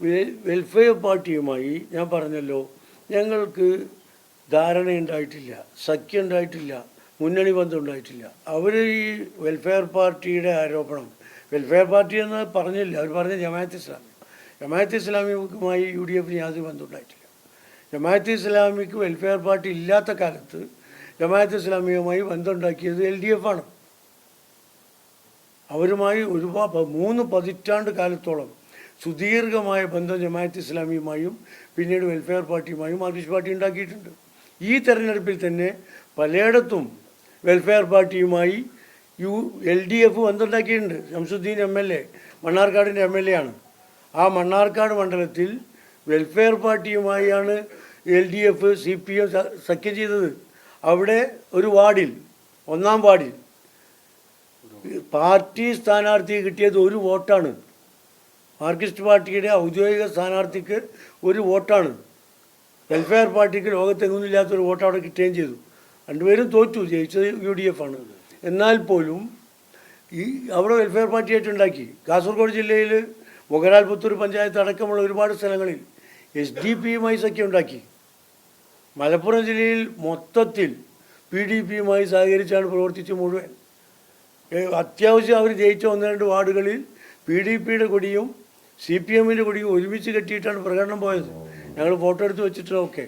Welfare പാർട്ടിയുമായി ഞാൻ പറഞ്ഞല്ലോ ഞങ്ങൾക്ക് ധാരണയുണ്ടായിട്ടില്ല സഖ്യം ഉണ്ടായിട്ടില്ല മുന്നണി ബന്ധം ഉണ്ടായിട്ടില്ല അവർ ഈ വെൽഫെയർ പാർട്ടിയുടെ ആരോപണം വെൽഫെയർ പാർട്ടി എന്ന് പറഞ്ഞില്ല അവർ പറഞ്ഞ ജമാഅത്ത് ഇസ്ലാമി. ജമാഅത്ത് ഇസ്ലാമിയുമായി യു ഡി എഫിന് യാതൊരു ബന്ധം ഉണ്ടായിട്ടില്ല ജമാഅത്ത് ഇസ്ലാമിക്ക് വെൽഫെയർ പാർട്ടി ഇല്ലാത്ത കാലത്ത് ജമാഅത്ത് ഇസ്ലാമിയുമായി ബന്ധമുണ്ടാക്കിയത് എൽ ഡി എഫ് ആണ്. അവരുമായി ഒരുപാട് മൂന്ന് പതിറ്റാണ്ട് കാലത്തോളം സുദീർഘമായ ബന്ധം ജമാഅത്ത് ഇസ്ലാമിയുമായും പിന്നീട് വെൽഫെയർ പാർട്ടിയുമായും മാർക്സിസ്റ്റ് പാർട്ടി ഉണ്ടാക്കിയിട്ടുണ്ട്. ഈ തെരഞ്ഞെടുപ്പിൽ തന്നെ പലയിടത്തും വെൽഫെയർ പാർട്ടിയുമായി യു എൽ ഡി എഫ് ബന്ധമുണ്ടാക്കിയിട്ടുണ്ട്. ശംസുദ്ദീൻ എം എൽ എ മണ്ണാർക്കാടിന്റെ എം എൽ എ ആണ്. ആ മണ്ണാർക്കാട് മണ്ഡലത്തിൽ welfare പാർട്ടിയുമായാണ് L D F C P M സഖ്യം ചെയ്തത്. അവിടെ ഒരു വാർഡിൽ ഒന്നാം വാർഡിൽ പാർട്ടി സ്ഥാനാർത്ഥി കിട്ടിയത് ഒരു വോട്ടാണ്. മാർക്സിസ്റ്റ് പാർട്ടിയുടെ ഔദ്യോഗിക സ്ഥാനാർത്ഥിക്ക് ഒരു വോട്ടാണ്. വെൽഫെയർ പാർട്ടിക്ക് ലോകത്തെങ്ങും ഇല്ലാത്തൊരു വോട്ട് അവിടെ കിട്ടുകയും ചെയ്തു. രണ്ടുപേരും തോറ്റു ജയിച്ചത് യു ഡി എഫ് ആണ്. എന്നാൽ പോലും ഈ അവിടെ വെൽഫെയർ പാർട്ടിയായിട്ട് ഉണ്ടാക്കി കാസർഗോഡ് ജില്ലയിൽ മൊഗരാൽ പുത്തൂർ പഞ്ചായത്ത് അടക്കമുള്ള ഒരുപാട് സ്ഥലങ്ങളിൽ എസ് ഡി പിയുമായി സഖ്യം ഉണ്ടാക്കി. മലപ്പുറം ജില്ലയിൽ മൊത്തത്തിൽ പി ഡി പിയുമായി സഹകരിച്ചാണ് പ്രവർത്തിച്ച് മുഴുവൻ. അത്യാവശ്യം അവർ ജയിച്ച ഒന്ന് രണ്ട് വാർഡുകളിൽ പി ഡി പിയുടെ കൊടിയും സി പി എമ്മിന്റെ കൊടി ഒരുമിച്ച് കെട്ടിയിട്ടാണ് പ്രകടനം പോയത്. ഞങ്ങൾ ഫോട്ടോ എടുത്ത് വെച്ചിട്ടൊക്കെ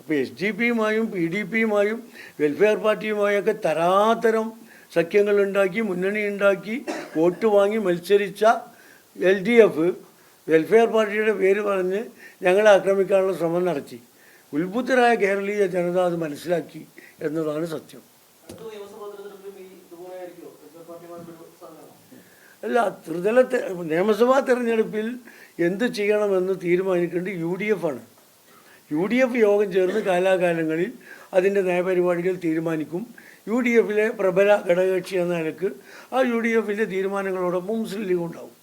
അപ്പോൾ എസ് ഡി പിയുമായും പി ഡി പിയുമായും വെൽഫെയർ പാർട്ടിയുമായൊക്കെ തരാതരം സഖ്യങ്ങൾ ഉണ്ടാക്കി മുന്നണി ഉണ്ടാക്കി വോട്ട് വാങ്ങി മത്സരിച്ച എൽ ഡി എഫ് വെൽഫെയർ പാർട്ടിയുടെ പേര് പറഞ്ഞ് ഞങ്ങളെ ആക്രമിക്കാനുള്ള ശ്രമം നടത്തി. ഉത്ബുദ്ധരായ കേരളീയ ജനത അത് മനസ്സിലാക്കി എന്നതാണ് സത്യം അടുത്ത നിയമസഭാ തെരഞ്ഞെടുപ്പിലും ഈ ഇതുപോലെയായിരിക്കുമോ വെൽഫെയർ പാർട്ടിയുമായിട്ടൊരു സഹകരണം അല്ല ത്രിതല നിയമസഭാ തെരഞ്ഞെടുപ്പിൽ എന്ത് ചെയ്യണമെന്ന് തീരുമാനിക്കേണ്ടത് യു ഡി എഫ് ആണ്. യു ഡി എഫ് യോഗം ചേർന്ന് കാലാകാലങ്ങളിൽ അതിന്റെ നയപരിപാടികൾ തീരുമാനിക്കും. യു ഡി എഫിലെ പ്രബല ഘടകകക്ഷി എന്ന നിലയ്ക്ക് ആ യു ഡി എഫിന്റെ തീരുമാനങ്ങളോടൊപ്പം മുസ്ലിം ലീഗ് ഉണ്ടാവും.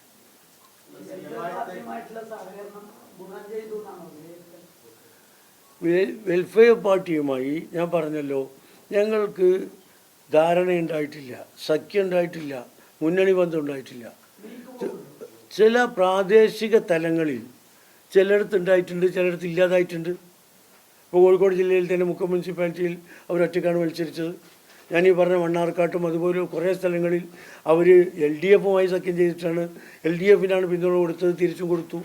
വെൽഫെയർ പാർട്ടിയുമായി ഞാൻ പറഞ്ഞല്ലോ ഞങ്ങൾക്ക് ധാരണയുണ്ടായിട്ടില്ല സഖ്യം ഉണ്ടായിട്ടില്ല മുന്നണി ബന്ധം ഉണ്ടായിട്ടില്ല. ചില പ്രാദേശിക തലങ്ങളിൽ ചിലയിടത്ത് ഉണ്ടായിട്ടുണ്ട് ചിലയിടത്ത് ഇല്ലാതായിട്ടുണ്ട്. ഇപ്പോൾ കോഴിക്കോട് ജില്ലയിൽ തന്നെ മുക്കം മുനിസിപ്പാലിറ്റിയിൽ അവർ ഒറ്റക്കാണ് മത്സരിച്ചത്. ഞാൻ ഈ പറഞ്ഞ മണ്ണാർക്കാട്ടും അതുപോലെ കുറേ സ്ഥലങ്ങളിൽ അവർ എൽ ഡി എഫുമായി സഖ്യം ചെയ്തിട്ടാണ് എൽ ഡി എഫിനാണ് പിന്തുണ കൊടുത്തത് തിരിച്ചും കൊടുത്തു.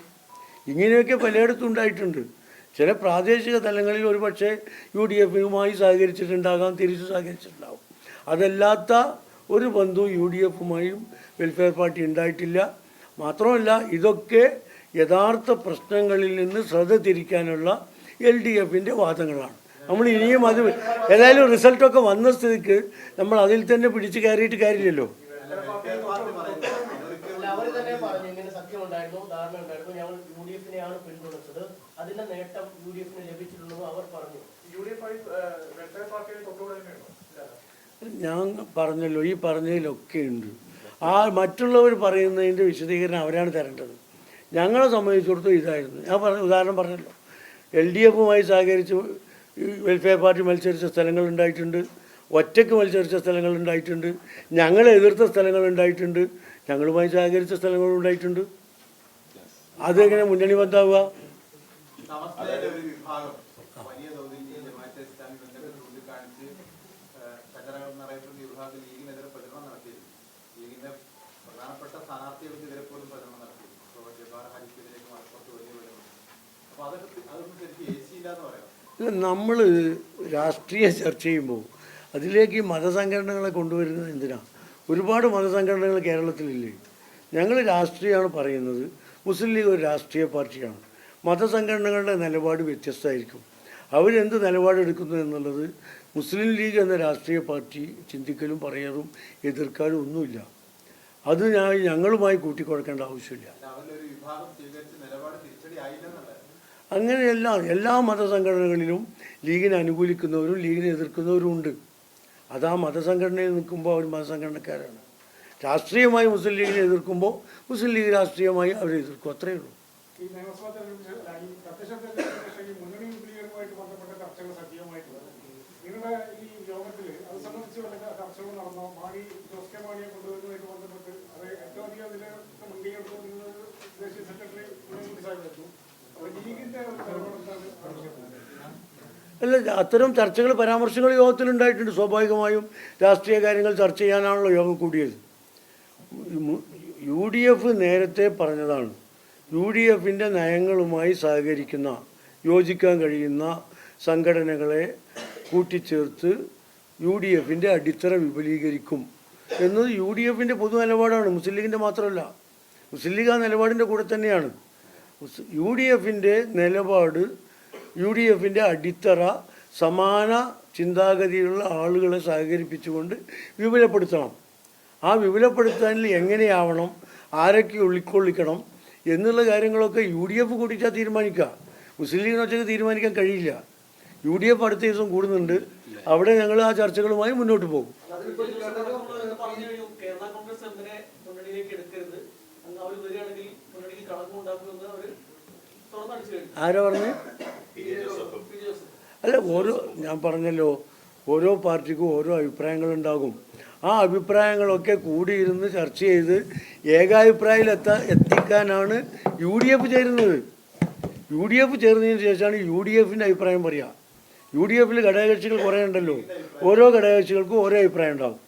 ഇങ്ങനെയൊക്കെ പലയിടത്തും ഉണ്ടായിട്ടുണ്ട്. ചില പ്രാദേശിക തലങ്ങളിൽ ഒരു പക്ഷേ യു ഡി എഫിനുമായി സഹകരിച്ചിട്ടുണ്ടാകാം തിരിച്ചു സഹകരിച്ചിട്ടുണ്ടാകും അതല്ലാത്ത ഒരു ബന്ധു യു ഡി എഫുമായും വെൽഫെയർ പാർട്ടി ഉണ്ടായിട്ടില്ല. മാത്രമല്ല ഇതൊക്കെ യഥാർത്ഥ പ്രശ്നങ്ങളിൽ നിന്ന് ശ്രദ്ധ തിരിക്കാനുള്ള എൽ ഡി എഫിന്റെ വാദങ്ങളാണ്. നമ്മൾ ഇനിയും അത് ഏതായാലും റിസൾട്ടൊക്കെ വന്ന സ്ഥിതിക്ക് നമ്മൾ അതിൽ തന്നെ പിടിച്ചു കയറിയിട്ട് കാര്യമില്ലല്ലോ. അതിന്റെ നേട്ടം യു ഡി എഫിന് ലഭിച്ചിട്ടുണ്ടെന്ന് അവർ പറഞ്ഞു. യു ഡി എഫ് ആയി വെൽഫെയർ പാർട്ടിയിൽ തൊട്ടുകൂടെ തന്നെയാണോ? ഇല്ല. ഞാൻ പറഞ്ഞല്ലോ ഈ പറഞ്ഞതിലൊക്കെ ഉണ്ട്. ആ മറ്റുള്ളവർ പറയുന്നതിന്റെ വിശദീകരണം അവരാണ് തരേണ്ടത്. ഞങ്ങളെ സംബന്ധിച്ചിടത്തോളം ഇതായിരുന്നു. ഞാൻ പറഞ്ഞ ഉദാഹരണം പറഞ്ഞല്ലോ. എൽ ഡി എഫുമായി സഹകരിച്ച് വെൽഫെയർ പാർട്ടി മത്സരിച്ച സ്ഥലങ്ങളുണ്ടായിട്ടുണ്ട് ഒറ്റയ്ക്ക് മത്സരിച്ച സ്ഥലങ്ങളുണ്ടായിട്ടുണ്ട് ഞങ്ങളെ എതിർത്ത സ്ഥലങ്ങളുണ്ടായിട്ടുണ്ട് ഞങ്ങളുമായി സഹകരിച്ച സ്ഥലങ്ങളുണ്ടായിട്ടുണ്ട് അതെങ്ങനെ മുന്നണി ബന്ധാവുക? ഒരു വിഭാഗം വലിയ പ്രചരണങ്ങൾ എന്നറിയപ്പെടുന്ന വിഭാഗത്തിൽ ലീഗിനെതിരെ പ്രചരണം നടത്തിയിരുന്നു. ലീഗിന്റെ പ്രധാനപ്പെട്ട സ്ഥാനാർത്ഥികൾക്കെതിരെ പോലും പ്രചരണം നടത്തിയിരുന്നു. അപ്പോൾ ജബാർ ഹരിക്കെതിരേക്ക് മലപ്പുറത്ത് വലിയ പ്രചരണം അപ്പൊ അതൊക്കെ അതൊന്നും ശരിക്കും എ സി ഇല്ലാന്ന് പറയാം. നമ്മൾ രാഷ്ട്രീയ ചർച്ച ചെയ്യുമ്പോൾ അതിലേക്ക് മതസംഘടനകളെ കൊണ്ടുവരുന്നത് എന്തിനാണ് ഒരുപാട് മതസംഘടനകൾ കേരളത്തിലില്ലേ? ഞങ്ങൾ രാഷ്ട്രീയമാണ് പറയുന്നത്. മുസ്ലിം ലീഗ് ഒരു രാഷ്ട്രീയ പാർട്ടിയാണ്. മതസംഘടനകളുടെ നിലപാട് വ്യത്യസ്തമായിരിക്കും. അവരെന്ത് നിലപാടെടുക്കുന്നു എന്നുള്ളത് മുസ്ലിം ലീഗ് എന്ന രാഷ്ട്രീയ പാർട്ടി ചിന്തിക്കലും പറയാറും എതിർക്കാനും ഒന്നുമില്ല. അത് ഞാൻ ഞങ്ങളുമായി കൂട്ടിക്കുഴക്കേണ്ട ആവശ്യമില്ല. അങ്ങനെയല്ല എല്ലാ മതസംഘടനകളിലും ലീഗിനെ അനുകൂലിക്കുന്നവരും ലീഗിനെ എതിർക്കുന്നവരും ഉണ്ട്. അത് ആ മതസംഘടനയിൽ നിൽക്കുമ്പോൾ അവർ മതസംഘടനക്കാരാണ്. രാഷ്ട്രീയമായി മുസ്ലിം ലീഗിനെ എതിർക്കുമ്പോൾ മുസ്ലിം ലീഗ് രാഷ്ട്രീയമായി അവരെ എതിർക്കും. അത്രയേ ഉള്ളൂ. സെക്രട്ടറി അല്ല അത്തരം ചർച്ചകൾ പരാമർശങ്ങൾ യോഗത്തിലുണ്ടായിട്ടുണ്ട് സ്വാഭാവികമായും രാഷ്ട്രീയ കാര്യങ്ങൾ ചർച്ച ചെയ്യാനാണല്ലോ യോഗം കൂടിയത്. യു ഡി എഫ് നേരത്തെ പറഞ്ഞതാണ് യു ഡി എഫിന്റെ നയങ്ങളുമായി സഹകരിക്കുന്ന യോജിക്കാൻ കഴിയുന്ന സംഘടനകളെ കൂട്ടിച്ചേർത്ത് യു ഡി എഫിന്റെ അടിത്തറ വിപുലീകരിക്കും എന്നത് യു ഡി എഫിന്റെ പൊതു നിലപാടാണ് മുസ്ലിം ലീഗിന്റെ മാത്രമല്ല. മുസ്ലിം ലീഗ് ആ നിലപാടിന്റെ കൂടെ തന്നെയാണ്. യു ഡി എഫിന്റെ നിലപാട് യു ഡി എഫിന്റെ അടിത്തറ സമാന ചിന്താഗതിയുള്ള ആളുകളെ സഹകരിപ്പിച്ചുകൊണ്ട് വിപുലപ്പെടുത്തണം. ആ വിപുലപ്പെടുത്താനിൽ എങ്ങനെയാവണം ആരൊക്കെ ഉൾക്കൊള്ളിക്കണം എന്നുള്ള കാര്യങ്ങളൊക്കെ യു ഡി എഫ് കൂട്ടിച്ചാൽ തീരുമാനിക്കുക. മുസ്ലിം ലീഗിനെ തീരുമാനിക്കാൻ കഴിയില്ല. യു ഡി എഫ് അടുത്ത ദിവസം കൂടുന്നുണ്ട്. അവിടെ ഞങ്ങൾ ആ ചർച്ചകളുമായി മുന്നോട്ട് പോകും. ആരാ പറഞ്ഞു? അല്ല ഓരോ ഞാൻ പറഞ്ഞല്ലോ ഓരോ പാർട്ടിക്കും ഓരോ അഭിപ്രായങ്ങളുണ്ടാകും. ആ അഭിപ്രായങ്ങളൊക്കെ കൂടിയിരുന്ന് ചർച്ച ചെയ്ത് ഏകാഭിപ്രായത്തിൽ എത്താ എത്തിക്കാനാണ് യു ഡി എഫ് ചേരുന്നത്. യു ഡി എഫ് ചേർന്നതിന് ശേഷമാണ് യു ഡി എഫിന്റെ അഭിപ്രായം പറയുക യു ഡി എഫിൽ ഘടകകക്ഷികൾ കുറേ ഉണ്ടല്ലോ. ഓരോ ഘടകകക്ഷികൾക്കും ഓരോ അഭിപ്രായം ഉണ്ടാവും.